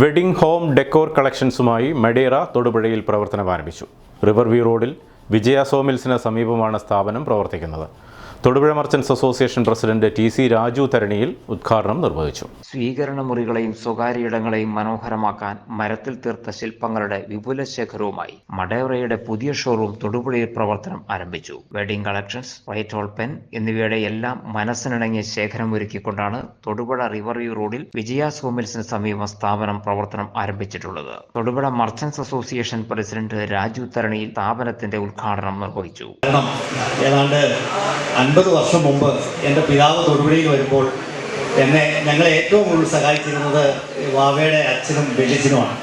Wedding home decor കളക്ഷൻസുമായി മഡേറ തൊടുപുഴയിൽ പ്രവർത്തനം ആരംഭിച്ചു. റിവർ വ്യൂ റോഡിൽ വിജയ സോമിൽസിന് സമീപമാണ് സ്ഥാപനം പ്രവർത്തിക്കുന്നത്. Thodupuzha merchants association president T C Raju തരണിയിൽ ഉദ്ഘാടനം നിർവഹിച്ചു. സ്വീകരണ മുറികളെയും സ്വകാര്യ ഇടങ്ങളെയും മനോഹരമാക്കാൻ മരത്തിൽ തീർത്ത ശില്പങ്ങളുടെ വിപുല ശേഖരവുമായി മഡേറയുടെ പുതിയ ഷോറൂം തൊടുപുഴയിൽ പ്രവർത്തനം ആരംഭിച്ചു. Wedding collections white hole pen എന്നിവയുടെ എല്ലാം മനസ്സിനിണങ്ങിയ ശേഖരം ഒരുക്കിക്കൊണ്ടാണ് തൊടുപുഴ റിവർ വ്യൂ റോഡിൽ വിജയ സോമിൽസിന് സമീപം സ്ഥാപനം പ്രവർത്തനം ആരംഭിച്ചിട്ടുള്ളത്. Thodupuzha merchants association president Raju തരണിയിൽ സ്ഥാപനത്തിന്റെ ഉദ്ഘാടനം നിർവഹിച്ചു. ഏതാണ്ട് അൻപത് വർഷം മുമ്പ് എന്റെ പിതാവ് തൊടുപുഴയിൽ വരുമ്പോൾ എന്നെ ഞങ്ങളെ ഏറ്റവും കൂടുതൽ സഹായിച്ചിരുന്നത് വാവയുടെ അച്ഛനും വെല്ലിച്ചനുമാണ്.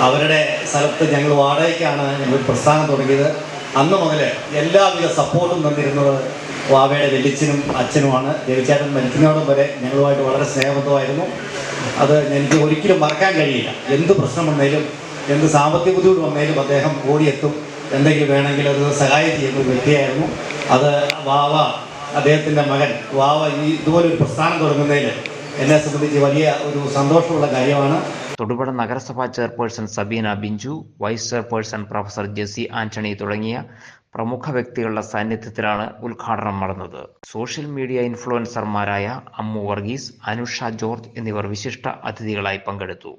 അവരുടെ സ്ഥലത്ത് ഞങ്ങൾ വാടകയ്ക്കാണ് ഞങ്ങൾ പ്രസ്ഥാനം തുടങ്ങിയത്. അന്ന് മുതൽ എല്ലാവിധ സപ്പോർട്ടും തന്നിരുന്നത് വാവയുടെ വെല്ലിച്ചനും അച്ഛനുമാണ്. രവിചേട്ടൻ മരിക്കുന്നതോടും വരെ ഞങ്ങളുമായിട്ട് വളരെ സ്നേഹബന്ധമായിരുന്നു. അത് എനിക്ക് ഒരിക്കലും മറക്കാൻ കഴിയില്ല. എന്ത് പ്രശ്നം വന്നാലും എന്ത് സാമ്പത്തിക ബുദ്ധിമുട്ട് വന്നാലും അദ്ദേഹം ഓടിയെത്തും. എന്തെങ്കിലും വേണമെങ്കിൽ അത് സഹായം ചെയ്യുന്ന വ്യക്തിയായിരുന്നു. അത് വാവ അദ്ദേഹത്തിന്റെ മകൻ. വാവ ഈ ഇതുപോലൊരു പ്രസ്ഥാനം തുടങ്ങുന്നതിൽ എന്നെ സംബന്ധിച്ച് വലിയ ഒരു സന്തോഷമുള്ള കാര്യമാണ്. തൊടുപുഴ നഗരസഭാ chairperson Sabeena Binju vice chairperson professor Jessy Antony തുടങ്ങിയ പ്രമുഖ വ്യക്തികളുടെ സാന്നിധ്യത്തിലാണ് ഉദ്ഘാടനം നടന്നത്. സോഷ്യൽ മീഡിയ ഇൻഫ്ലുവൻസർമാരായ അമ്മു വർഗീസ് അനുഷ ജോർജ് എന്നിവർ വിശിഷ്ട അതിഥികളായി പങ്കെടുത്തു.